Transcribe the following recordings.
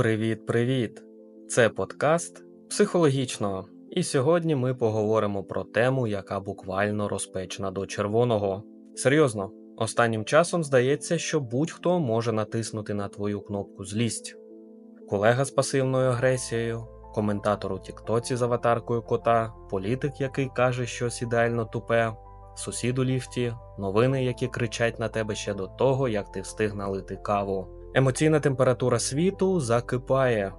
Привіт-привіт! Це подкаст психологічно. І сьогодні ми поговоримо про тему, яка буквально розпечена до червоного. Серйозно, останнім часом здається, що будь-хто може натиснути на твою кнопку злість. Колега з пасивною агресією, коментатор у Тіктоці з аватаркою кота, політик, який каже щось ідеально тупе, сусід у ліфті, новини, які кричать на тебе ще до того, як ти встиг налити каву. Емоційна температура світу закипає.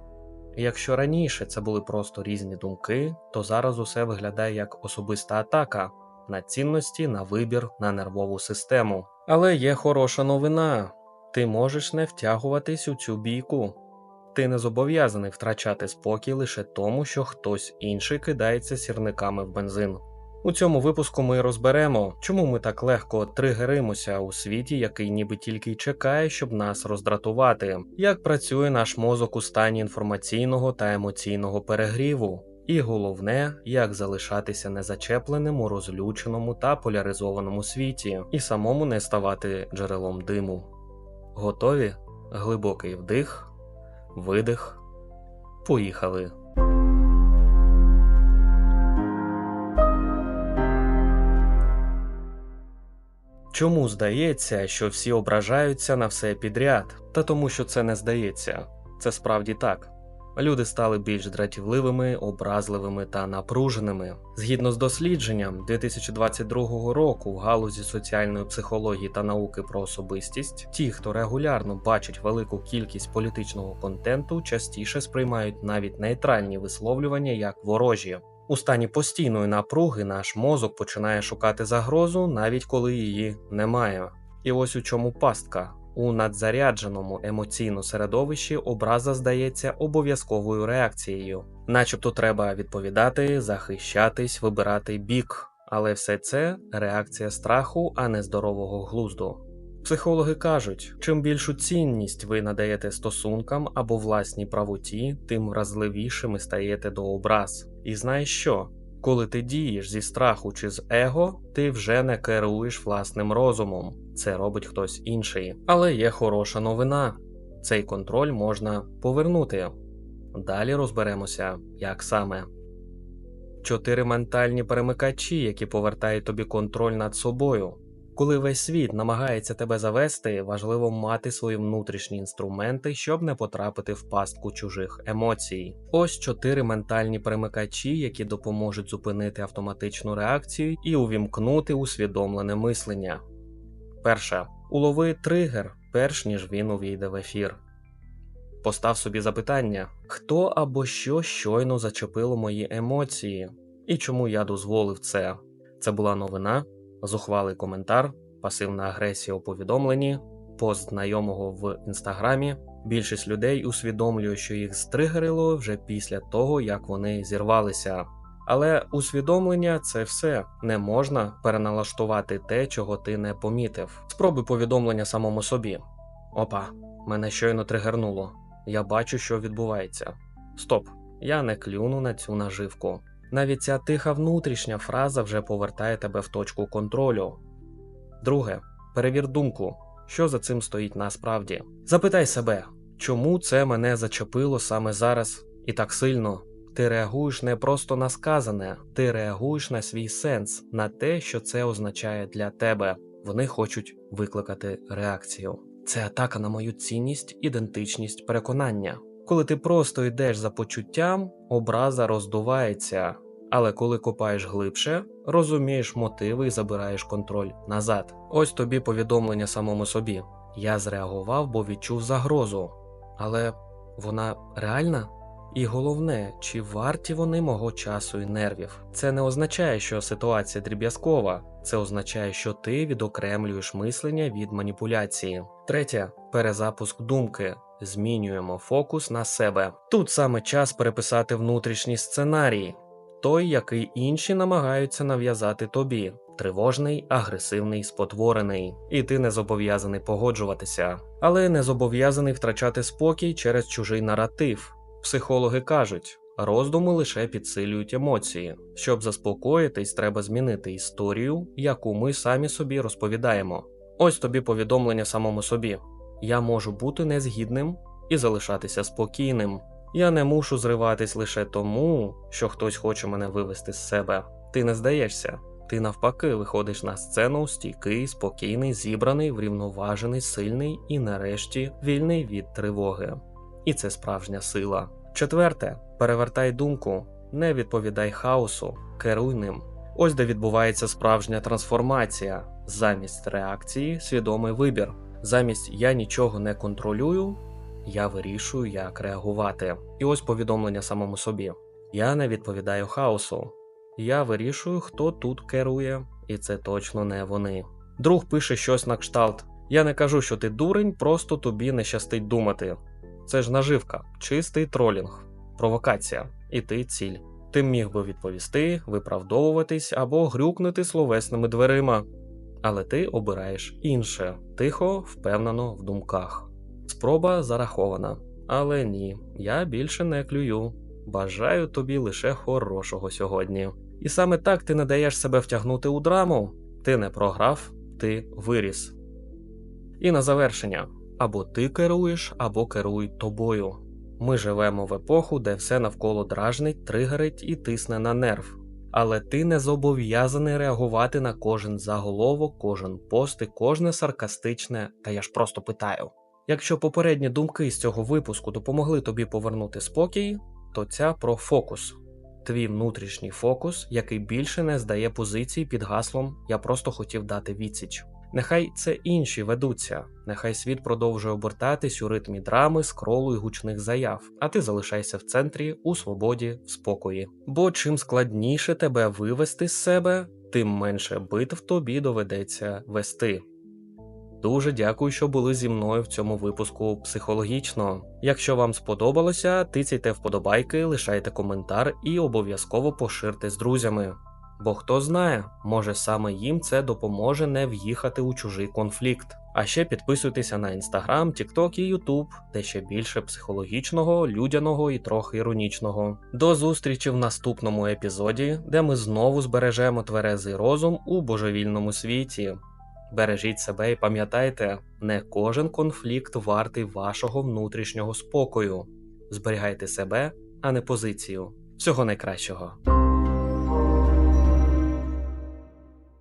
Якщо раніше це були просто різні думки, то зараз усе виглядає як особиста атака на цінності, на вибір, на нервову систему. Але є хороша новина: ти можеш не втягуватись у цю бійку. Ти не зобов'язаний втрачати спокій лише тому, що хтось інший кидається сірниками в бензин. У цьому випуску ми розберемо, чому ми так легко тригеримося у світі, який ніби тільки й чекає, щоб нас роздратувати, як працює наш мозок у стані інформаційного та емоційного перегріву, і головне, як залишатися незачепленим у розлюченому та поляризованому світі, і самому не ставати джерелом диму. Готові? Глибокий вдих, видих. Поїхали. Чому здається, що всі ображаються на все підряд? Та тому, що це не здається. Це справді так. Люди стали більш дратівливими, образливими та напруженими. Згідно з дослідженням 2022 року в галузі соціальної психології та науки про особистість, ті, хто регулярно бачить велику кількість політичного контенту, частіше сприймають навіть нейтральні висловлювання як ворожі. У стані постійної напруги наш мозок починає шукати загрозу, навіть коли її немає. І ось у чому пастка. У надзарядженому емоційно середовищі образа здається обов'язковою реакцією, начебто треба відповідати, захищатись, вибирати бік, але все це реакція страху, а не здорового глузду. Психологи кажуть, чим більшу цінність ви надаєте стосункам або власній правоті, тим вразливішими стаєте до образ. І знаєш що? Коли ти дієш зі страху чи з его, ти вже не керуєш власним розумом, це робить хтось інший. Але є хороша новина: цей контроль можна повернути. Далі розберемося, як саме. Чотири ментальні перемикачі, які повертають тобі контроль над собою. Коли весь світ намагається тебе завести, важливо мати свої внутрішні інструменти, щоб не потрапити в пастку чужих емоцій. Ось чотири ментальні перемикачі, які допоможуть зупинити автоматичну реакцію і увімкнути усвідомлене мислення. Перше. Улови тригер, перш ніж він увійде в ефір. Постав собі запитання, хто або що щойно зачепило мої емоції, і чому я дозволив це. Це була новина зухвалий коментар, пасивна агресія у повідомленні, пост знайомого в інстаграмі. Більшість людей усвідомлює, що їх стригерило вже після того, як вони зірвалися. Але усвідомлення це все не можна переналаштувати те, чого ти не помітив. Спробуй повідомлення самому собі. Опа, мене щойно тригернуло. Я бачу, що відбувається. Стоп, я не клюну на цю наживку. Навіть ця тиха внутрішня фраза вже повертає тебе в точку контролю. Друге, перевір думку, що за цим стоїть насправді. Запитай себе, чому це мене зачепило саме зараз і так сильно. Ти реагуєш не просто на сказане, ти реагуєш на свій сенс, на те, що це означає для тебе. Вони хочуть викликати реакцію. Це атака на мою цінність, ідентичність, переконання. Коли ти просто йдеш за почуттям, образа роздувається, але коли копаєш глибше, розумієш мотиви і забираєш контроль назад. Ось тобі повідомлення самому собі. Я зреагував, бо відчув загрозу. Але вона реальна? І головне, чи варті вони мого часу і нервів. Це не означає, що ситуація дріб'язкова, це означає, що ти відокремлюєш мислення від маніпуляції. Третє перезапуск думки. Змінюємо фокус на себе. Тут саме час переписати внутрішній сценарій, той, який інші намагаються нав'язати тобі. Тривожний, агресивний, спотворений, і ти не зобов'язаний погоджуватися, але не зобов'язаний втрачати спокій через чужий наратив. Психологи кажуть, роздуми лише підсилюють емоції. Щоб заспокоїтись, треба змінити історію, яку ми самі собі розповідаємо. Ось тобі повідомлення самому собі: я можу бути незгідним, і залишатися спокійним. Я не мушу зриватись лише тому, що хтось хоче мене вивести з себе. Ти не здаєшся. Ти навпаки виходиш на сцену стійкий, спокійний, зібраний, врівноважений, сильний і, нарешті, вільний від тривоги. І це справжня сила. Четверте, перевертай думку, не відповідай хаосу, керуй ним. Ось де відбувається справжня трансформація. Замість реакції свідомий вибір. Замість я нічого не контролюю, я вирішую, як реагувати. І ось повідомлення самому собі: я не відповідаю хаосу. Я вирішую, хто тут керує, і це точно не вони. Друг пише щось на кшталт. Я не кажу, що ти дурень, просто тобі не щастить думати. Це ж наживка, чистий тролінг, провокація, і ти ціль. Ти міг би відповісти, виправдовуватись або грюкнути словесними дверима. Але ти обираєш інше, тихо, впевнено в думках. Спроба зарахована. Але ні, я більше не клюю. Бажаю тобі лише хорошого сьогодні. І саме так ти не даєш себе втягнути у драму. Ти не програв, ти виріс. І на завершення: або ти керуєш, або керуй тобою. Ми живемо в епоху, де все навколо дражнить, тригерить і тисне на нерв. Але ти не зобов'язаний реагувати на кожен заголовок, кожен пост і кожне саркастичне, та я ж просто питаю. Якщо попередні думки з цього випуску допомогли тобі повернути спокій, то ця про фокус. Твій внутрішній фокус, який більше не здає позиції під гаслом Я просто хотів дати відсіч. Нехай це інші ведуться, нехай світ продовжує обертатись у ритмі драми, скролу і гучних заяв, а ти залишайся в центрі у свободі, в спокої. Бо чим складніше тебе вивести з себе, тим менше битв тобі доведеться вести. Дуже дякую, що були зі мною в цьому випуску психологічно. Якщо вам сподобалося, тицяйте вподобайки, лишайте коментар і обов'язково поширте з друзями. Бо хто знає, може саме їм це допоможе не в'їхати у чужий конфлікт. А ще підписуйтеся на інстаграм, TikTok і YouTube, де ще більше психологічного, людяного і трохи іронічного. До зустрічі в наступному епізоді, де ми знову збережемо тверезий розум у божевільному світі. Бережіть себе і пам'ятайте, не кожен конфлікт вартий вашого внутрішнього спокою. Зберігайте себе, а не позицію. Всього найкращого.